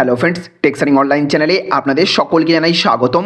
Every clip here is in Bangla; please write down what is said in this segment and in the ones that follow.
হ্যালো ফ্রেন্ডস টেক্সারিং অনলাইন চ্যানেলে আপনাদের সকলকে জানাই স্বাগতম।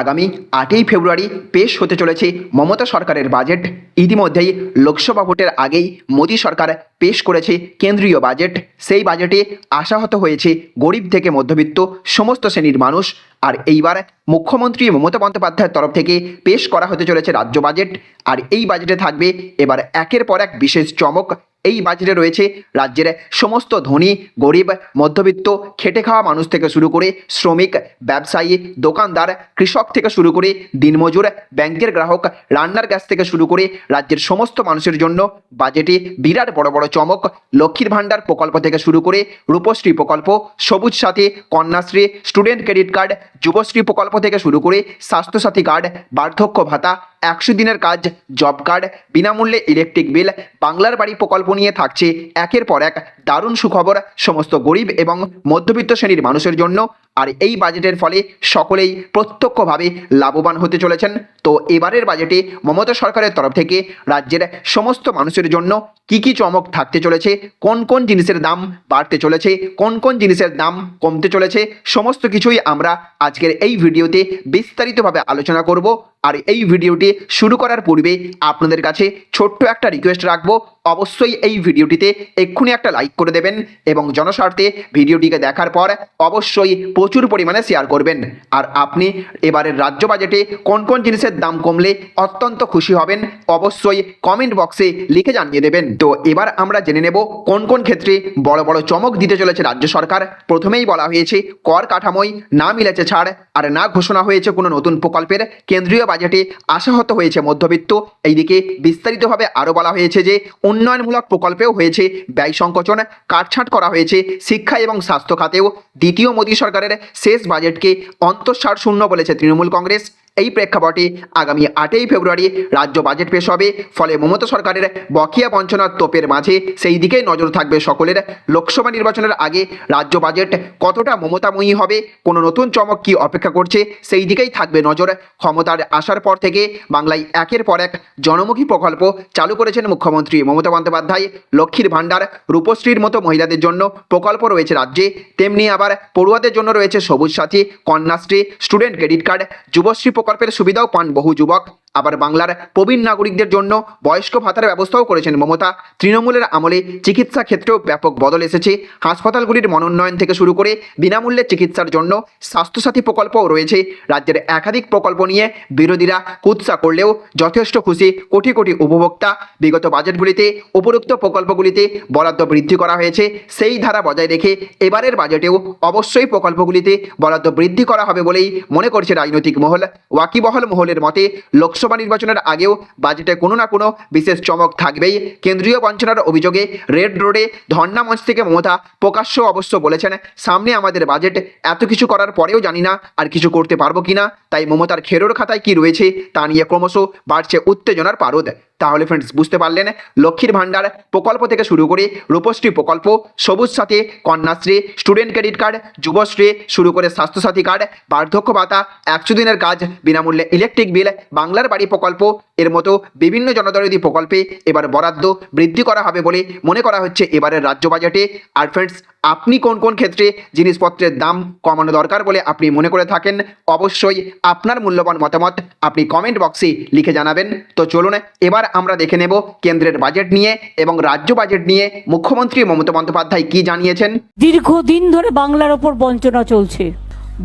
আগামী আটই ফেব্রুয়ারি পেশ হতে চলেছে মমতা সরকারের বাজেট ইতিমধ্যেই লোকসভা ভোটের আগেই মোদী সরকার পেশ করেছে কেন্দ্রীয় বাজেট সেই বাজেটে আশাহত হয়েছে গরিব থেকে মধ্যবিত্ত, সমস্ত শ্রেণির মানুষ। আর এইবার মুখ্যমন্ত্রী মমতা বন্দ্যোপাধ্যায়ের তরফ থেকে পেশ করা হতে চলেছে রাজ্য বাজেট আর এই বাজেটে থাকবে এবার একের পর এক বিশেষ চমক এই বাজেটে রয়েছে রাজ্যের সমস্ত ধনী, গরিব, মধ্যবিত্ত, খেটে খাওয়া মানুষ থেকে শুরু করে শ্রমিক, ব্যবসায়ী, দোকানদার, কৃষক থেকে শুরু করে দিনমজুর, ব্যাংকের গ্রাহক, রান্নার গ্যাস থেকে শুরু করে রাজ্যের সমস্ত মানুষের জন্য বাজেটে বিরাট বড় বড় চমক, লক্ষ্মীর ভাণ্ডার প্রকল্প থেকে শুরু করে রূপশ্রী প্রকল্প, Sabooj Sathi Kanyashree, student credit card, Yuvashree প্রকল্প থেকে শুরু করে স্বাস্থ্যসাথী কার্ড, বার্ধক্য ভাতা, একশো দিনের কাজ, জব কার্ড, বিনামূল্যে ইলেকট্রিক বিল বাংলার বাড়ি প্রকল্প নিয়ে থাকছে। একের পর এক দারুণ সুখবর সমস্ত গরিব এবং মধ্যবিত্ত শ্রেণির মানুষের জন্য। আর এই বাজেটের ফলে সকলেই প্রত্যক্ষভাবে লাভবান হতে চলেছেন। তো এবারের বাজেটে মমতা সরকারের তরফ থেকে রাজ্যের সমস্ত মানুষের জন্য কি কি চমক থাকতে চলেছে? কোন কোন জিনিসের দাম বাড়তে চলেছে? কোন কোন জিনিসের দাম কমতে চলেছে? সমস্ত কিছুই আমরা আজকের এই ভিডিওতে বিস্তারিতভাবে আলোচনা করব। আর এই ভিডিওটি শুরু করার পূর্বে আপনাদের কাছে ছোট্ট একটা রিকোয়েস্ট রাখব। অবশ্যই এই ভিডিওটিতে এক্ষুনি একটা লাইক করে দেবেন এবং জনস্বার্থে ভিডিওটিকে দেখার পর অবশ্যই প্রচুর পরিমাণে শেয়ার করবেন। আর আপনি এবারের রাজ্য বাজেটে কোন কোন জিনিসের দাম কমলে অত্যন্ত খুশি হবেন, অবশ্যই কমেন্ট বক্সে লিখে জানিয়ে দেবেন। তো এবার আমরা জেনে নেব কোন কোন ক্ষেত্রে বড় বড় চমক দিতে চলেছে রাজ্য সরকার। প্রথমেই বলা হয়েছে, কর কাঠামোয় না মিলেছে ছাড়, আর না ঘোষণা হয়েছে কোনো নতুন প্রকল্পের। কেন্দ্রীয় বাজেটে আশাহত হয়েছে মধ্যবিত্ত। এইদিকে বিস্তারিতভাবে আরও বলা হয়েছে যে, উন্নয়নমূলক প্রকল্পেও হয়েছে ব্যয় সংকোচন, কাটছাঁট করা হয়েছে শিক্ষা এবং স্বাস্থ্য খাতেও। দ্বিতীয় মোদী সরকারের শেষ বাজেটকে অন্তঃসার শূন্য বলেছে তৃণমূল কংগ্রেস। এই প্রেক্ষাপটে আগামী আটই ফেব্রুয়ারি রাজ্য বাজেট পেশ হবে। ফলে মমতা সরকারের বকেয়া বঞ্চনার তোপের মাঝে সেই দিকেই নজর থাকবে সকলের। লোকসভা নির্বাচনের আগে রাজ্য বাজেট কতটা মমতাময়ী হবে, কোনো নতুন চমক কি অপেক্ষা করছে, সেই দিকেই থাকবে নজর। ক্ষমতার আসার পর থেকে বাংলায় একের পর এক জনমুখী প্রকল্প চালু করেছেন মুখ্যমন্ত্রী মমতা বন্দ্যোপাধ্যায়। লক্ষ্মীর ভাণ্ডার, রূপশ্রীর মতো মহিলাদের জন্য প্রকল্প রয়েছে রাজ্যে। তেমনি আবার পড়ুয়াদের জন্য রয়েছে Sabooj Sathi, Kanyashree, student credit card, Yuvashree প্রকল্পের সুবিধাও পান বহু যুবক। আবার বাংলার প্রবীণ নাগরিকদের জন্য বয়স্ক ভাতার ব্যবস্থাও করেছেন মমতা। তৃণমূলের আমলে চিকিৎসা ক্ষেত্রেও ব্যাপক বদল এসেছে। হাসপাতালগুলির মনোন্নয়ন থেকে শুরু করে বিনামূল্যে চিকিৎসার জন্য স্বাস্থ্যসাথী প্রকল্পও রয়েছে। রাজ্যের একাধিক প্রকল্প নিয়ে বিরোধীরা কুৎসা করলেও যথেষ্ট খুশি কোটি কোটি উপভোক্তা। বিগত বাজেটগুলিতে উপরোক্ত প্রকল্পগুলিতে বরাদ্দ বৃদ্ধি করা হয়েছে। সেই ধারা বজায় রেখে এবারের বাজেটেও অবশ্যই প্রকল্পগুলিতে বরাদ্দ বৃদ্ধি করা হবে বলেই মনে করছে রাজনৈতিক মহল। ওয়াকিবহল মহলের মতে, লোকসভা নির্বাচনের আগেও বাজেটে কোনো না কোনো বিশেষ চমক থাকবেই। কেন্দ্রীয় বঞ্চনার অভিযোগে রেড রোডে ধর্ণা মঞ্চ থেকে মমতা প্রকাশ্য অবশ্য বলেছেন, সামনে আমাদের বাজেট, এত কিছু করার পরেও জানি না আর কিছু করতে পারব কিনা। তাই মমতার খেরোর খাতায় কি রয়েছে তা নিয়ে ক্রমশ বাড়ছে উত্তেজনার পারদ। তাহলে ফ্রেন্ডস বুঝতে পারলেন? লক্ষ্মীর ভাণ্ডার প্রকল্প থেকে শুরু করে রূপশ্রী প্রকল্প, Sabooj Sathi, Kanyashree student credit card Yuvashree, শুরু করে স্বাস্থ্যসাথী কার্ড বার্ধক্য ভাতা, একশো দিনের কাজ, বিনামূল্যে ইলেকট্রিক বিল বাংলার বাড়ি প্রকল্প এর মতো বিভিন্ন জনদরদী প্রকল্পে এবার বরাদ্দ বৃদ্ধি করা হবে বলে মনে করা হচ্ছে এবারের রাজ্য বাজেটে। আর ফ্রেন্ডস আপনি কোন কোন ক্ষেত্রে জিনিসপত্রের দাম কমানো দরকার বলে আপনি মনে করে থাকেন? অবশ্যই আপনার মূল্যবান মতামত আপনি কমেন্ট বক্সে লিখে জানাবেন। তো চলুন এবার আমরা দেখে নেব কেন্দ্রের বাজেট নিয়ে এবং রাজ্য বাজেট নিয়ে মুখ্যমন্ত্রী মমতা বন্দ্যোপাধ্যায় কি জানিয়েছেন। দীর্ঘদিন ধরে বাংলার ওপর বঞ্চনা চলছে।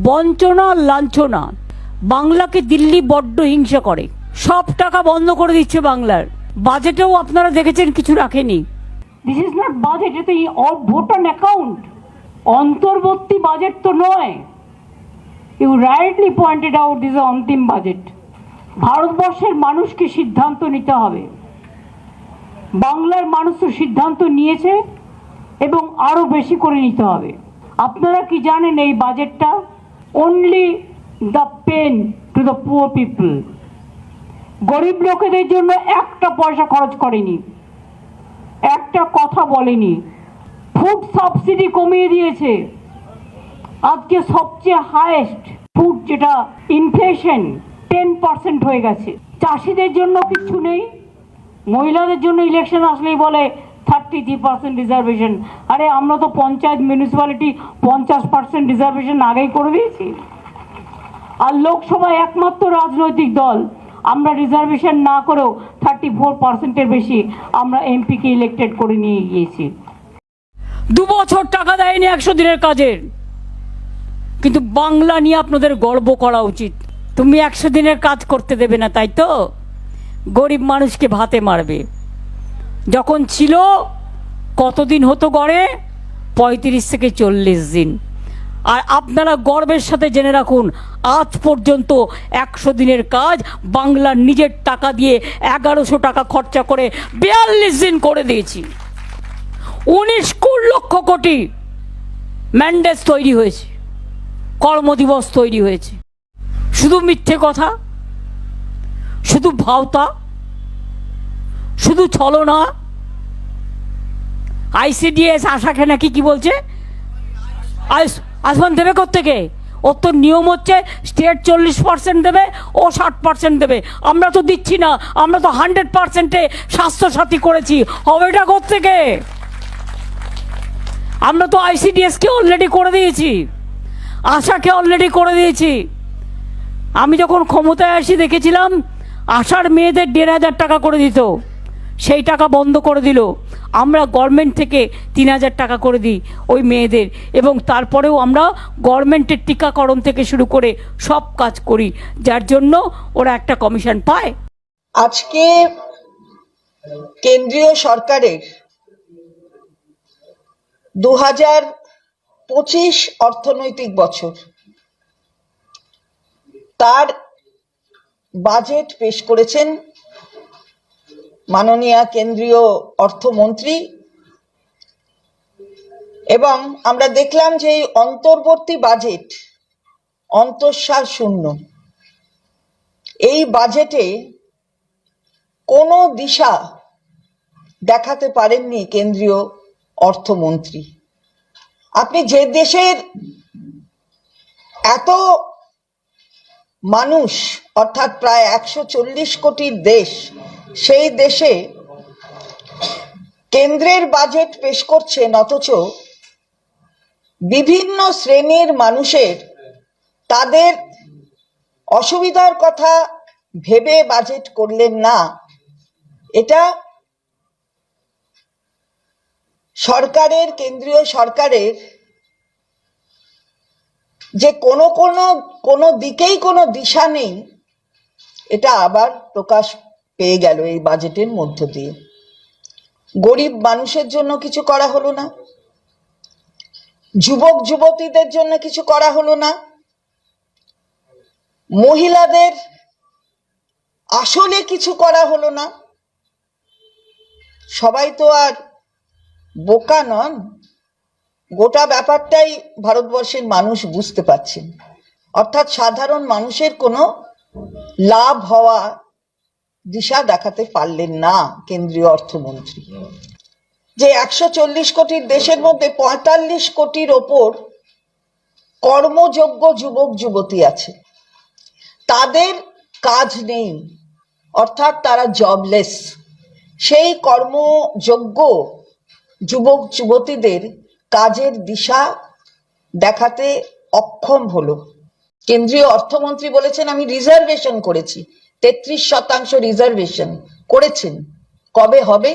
বঞ্চনা, লাঞ্ছনা। বাংলাকে দিল্লি বড্ড হিংসা করে। সব টাকা বন্ধ করে দিচ্ছে বাংলার। বাজেটেও আপনারা দেখেছেন কিছু রাখেনি। দিস ইজ নট বাজেট এটা ভোট অন অ্যাকাউন্ট অন্তর্বর্তী বাজেট তো নয়। You rightly pointed out this অন্তিম বাজেট ভারতবর্ষের মানুষকে সিদ্ধান্ত নিতে হবে। বাংলার মানুষ তো সিদ্ধান্ত নিয়েছে এবং আরও বেশি করে নিতে হবে। আপনারা কি জানেন এই বাজেটটা only the pen to the poor people গরিব লোকেদের জন্য একটা পয়সা খরচ করেনি। একটা কথা বলেনি। ফুড সাবসিডি কমিয়ে দিয়েছে। আজকে সবচেয়ে হায়েস্ট ফুড যেটা ইনফ্লেশন টেন পার্সেন্ট হয়ে গেছে। চাষিদের জন্য কিছু নেই। মহিলাদের জন্য ইলেকশন আসলেই বলে থার্টি থ্রি পার্সেন্ট রিজার্ভেশন আরে আমরা তো পঞ্চায়েত মিউনিসিপ্যালিটি পঞ্চাশ পার্সেন্ট রিজার্ভেশন আগেই করে দিয়েছি। আর লোকসভায় একমাত্র রাজনৈতিক দল আমরা রিজার্ভেশন না করেও থার্টি ফোর পার্সেন্টের বেশি আমরা এমপিকে ইলেক্টেড করে নিয়ে গিয়েছি। দু বছর টাকা দেয়নি একশো দিনের কাজের। কিন্তু বাংলা নিয়ে আপনাদের গর্ব করা উচিত। তুমি একশো দিনের কাজ করতে দেবে না, তাই তো? গরিব মানুষকে ভাতে মারবে। যখন ছিল, কতদিন হতো গড়ে? পঁয়ত্রিশ থেকে চল্লিশ দিন। আর আপনারা গর্বের সাথে জেনে রাখুন, আজ পর্যন্ত একশো দিনের কাজ বাংলার নিজের টাকা দিয়ে এগারোশো টাকা খরচা করে বিয়াল্লিশ দিন করে দিয়েছি। উনিশ কুড়ি লক্ষ কোটি ম্যান্ডেজ তৈরি হয়েছে, কর্মদিবস তৈরি হয়েছে। শুধু মিথ্যে কথা, শুধু ভাওতা, শুধু ছলনা। আইসিডিএস আশাকে নাকি কি বলছে? আয়ুষ- আসমান দেবে কোথেকে ওর তো নিয়ম হচ্ছে স্টেট চল্লিশ পার্সেন্ট দেবে, ও ষাট পার্সেন্ট দেবে। আমরা তো দিচ্ছি না, আমরা তো হান্ড্রেড পার্সেন্টে স্বাস্থ্যসাথী করেছি। হবেটা কোথেকে আমরা তো আইসিডিএসকে অলরেডি করে দিয়েছি। আশাকে অলরেডি করে দিয়েছি। আমি যখন ক্ষমতায় আসি, দেখেছিলাম আশার মেয়েদের দেড় হাজার টাকা করে দিত। সেই টাকা বন্ধ করে দিল। আমরা গভর্নমেন্ট থেকে তিন হাজার টাকা করে দিই ওই মেয়েদের। এবং তারপরেও আমরা গভর্নমেন্টের টিকাকরণ থেকে শুরু করে সব কাজ করি। যার জন্য ওরা একটা কমিশন পায়। আজকে কেন্দ্রীয় সরকারের দু হাজার পঁচিশ অর্থনৈতিক বছর, তার বাজেট পেশ করেছেন মাননীয় কেন্দ্রীয় অর্থমন্ত্রী। এবং আমরা দেখলাম যে এই অন্তর্বর্তী বাজেট, অন্তঃসার শূন্য। এই বাজেটে কোনো দিশা দেখাতে পারেননি কেন্দ্রীয় অর্থমন্ত্রী। আপনি যে দেশের এত মানুষ, অর্থাৎ প্রায় একশো চল্লিশ কোটির দেশ সেই দেশে কেন্দ্রের বাজেট পেশ করছেন অথচ বিভিন্ন শ্রেণির মানুষের তাদের অসুবিধার কথা ভেবে বাজেট করলেন না। এটা সরকারের, কেন্দ্রীয় সরকারের যে কোনো কোনো কোনো দিকেই কোনো দিশা নেই, এটা আবার প্রকাশ পেয়ে গেল এই বাজেটের মধ্য দিয়ে। গরিব মানুষের জন্য কিছু করা হলো না। যুবক, যুবতীদের জন্য কিছু করা হলো না। মহিলাদের আসলে কিছু করা হলো না। সবাই তো আর বোকা নন। গোটা ব্যাপারটাই ভারতবর্ষের মানুষ বুঝতে পারছেন। অর্থাৎ সাধারণ মানুষের কোনো লাভ হওয়া দিশা দেখাতে পারলেন না কেন্দ্রীয় অর্থমন্ত্রী। যে একশো চল্লিশ কোটির দেশের মধ্যে পঁয়তাল্লিশ কোটির ওপর কর্মযোগ্য যুবক, যুবতী আছে। তাদের কাজ নেই। অর্থাৎ তারা জবলেস সেই কর্মযোগ্য যুবক, যুবতীদের কাজের দিশা দেখাতে অক্ষম হলো। কেন্দ্রীয় অর্থমন্ত্রী বলেছেন, আমি রিজার্ভেশন করেছি। তেত্রিশ শতাংশ রিজার্ভেশন করেছেন। কবে হবে?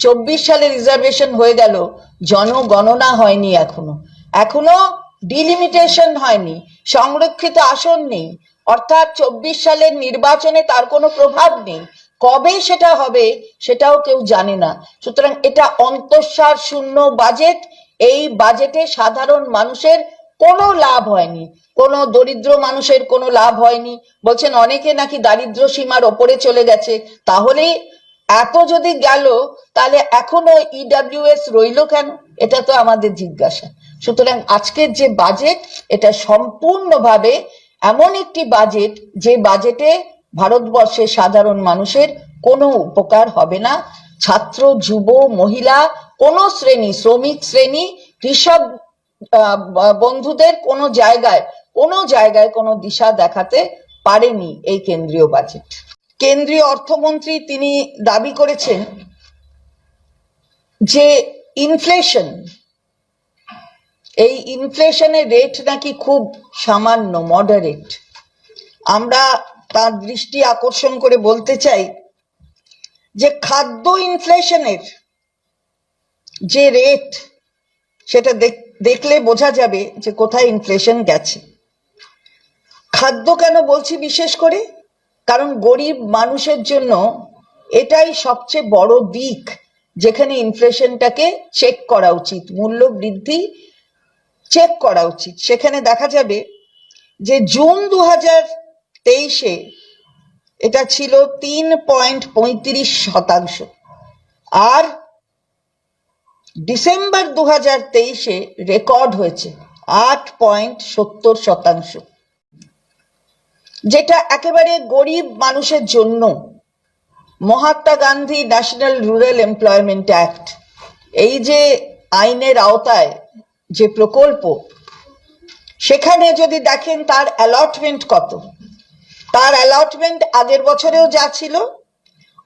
চব্বিশ সালে রিজার্ভেশন হয়ে গেল, জনগণনা হয়নি এখনও। এখনও ডিলিমিটেশন হয়নি, সংরক্ষিত আসন নেই। অর্থাৎ চব্বিশ সালের নির্বাচনে তার কোনো প্রভাব নেই। কবে সেটা হবে সেটাও কেউ জানে না। সুতরাং এটা অন্তঃসার শূন্য বাজেট এই বাজেটে সাধারণ মানুষের কোনো লাভ হয়নি। কোনো দরিদ্র মানুষের কোনো লাভ হয়নি। বলছেন, অনেকে নাকি দারিদ্র সীমার ওপরে চলে গেছে। তাহলে এত যদি গেল, তাহলে এখনও ইডাব্লিউএস রইল কেন? এটা তো আমাদের জিজ্ঞাসা। সুতরাং আজকের যে বাজেট এটা সম্পূর্ণভাবে এমন একটি বাজেট যে বাজেটে ভারতবর্ষের সাধারণ মানুষের কোনো উপকার হবে না। ছাত্র, যুব, মহিলা, কোনো শ্রেণি, শ্রমিক, শ্রেণি, কৃষক বন্ধুদের কোনো জায়গায় কোনো জায়গায় কোনো দিশা দেখাতে পারেনি এই কেন্দ্রীয় বাজেট কেন্দ্রীয় অর্থমন্ত্রী তিনি দাবি করেছেন যে ইনফ্লেশন এই ইনফ্লেশনের রেট নাকি খুব সামান্য মডারেট আমরা তার দৃষ্টি আকর্ষণ করে বলতে চাই যে খাদ্য ইনফ্লেশনের যে রেট সেটা দেখ- দেখলে বোঝা যাবে যে কোথায় ইনফ্লেশন গেছে। খাদ্য কেন বলছি বিশেষ করে? কারণ গরিব মানুষের জন্য এটাই সবচেয়ে বড় দিক যেখানে ইনফ্লেশনটাকে চেক করা উচিত, মূল্য বৃদ্ধি চেক করা উচিত। সেখানে দেখা যাবে যে জুন দু হাজার তেইশে এটা ছিল তিন পয়েন্ট পঁয়ত্রিশ শতাংশ। আর ডিসেম্বর দু হাজার তেইশে রেকর্ড হয়েছে আট পয়েন্ট সত্তর শতাংশ। যেটা একেবারে গরিব মানুষের জন্য Mahatma Gandhi national rural employment act, এই যে আইনের আওতায় যে প্রকল্প, সেখানে যদি দেখেন তার অ্যালটমেন্ট কত। তার অ্যালটমেন্ট আগের বছরেও যা ছিল,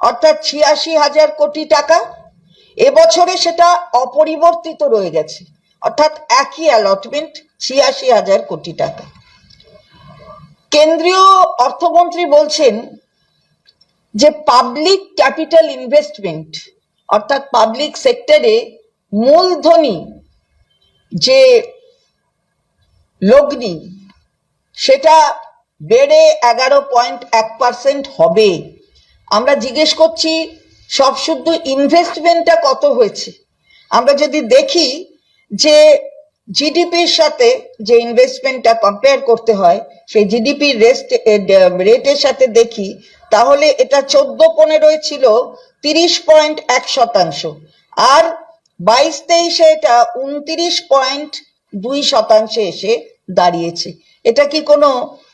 অর্থাৎ ছিয়াশি হাজার কোটি টাকা এবছরে সেটা অপরিবর্তিত রয়ে গেছে। অর্থাৎ একই অ্যালটমেন্ট ছিয়াশি হাজার কোটি টাকা। কেন্দ্রীয় অর্থমন্ত্রী বলছেন যে পাবলিক ক্যাপিটাল ইনভেস্টমেন্ট অর্থাৎ পাবলিক সেক্টরে মূলধনী যে লগ্নি, সেটা বেড়ে এগারো পয়েন্ট এক পার্সেন্ট হবে। আমরা জিজ্ঞেস করছি সব শুদ্ধ ইনভেস্টমেন্টটা কত হয়েছে? আমরা যদি দেখি যে জিডিপির সাথে যে ইনভেস্টমেন্টটা কম্পেয়ার করতে হয়, সেই জিডিপি রেস্ট রেটের সাথে দেখি, তাহলে এটা চোদ্দ পনেরোয় ছিল তিরিশ পয়েন্ট এক শতাংশ। আর বাইশ তেইশে এটা উনত্রিশ পয়েন্ট দুই শতাংশে এসে দাঁড়িয়েছে। এটা কি কোনো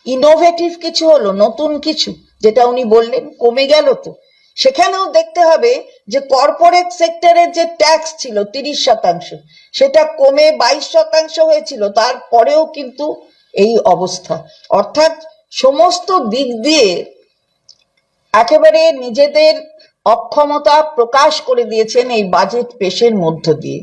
ইনোভেটিভ কিছু হলো? নতুন কিছু? যেটা উনি বললেন, কমে গেল তো। সেখানেও দেখতে হবে যে কর্পোরেট সেক্টরের যে ট্যাক্স ছিল তিরিশ শতাংশ, সেটা কমে বাইশ শতাংশ হয়েছিল, তারপরেও কিন্তু এই অবস্থা। অর্থাৎ সমস্ত দিক দিয়ে একেবারে নিজেদের অক্ষমতা প্রকাশ করে দিয়েছেন এই বাজেট পেশের মধ্য দিয়ে।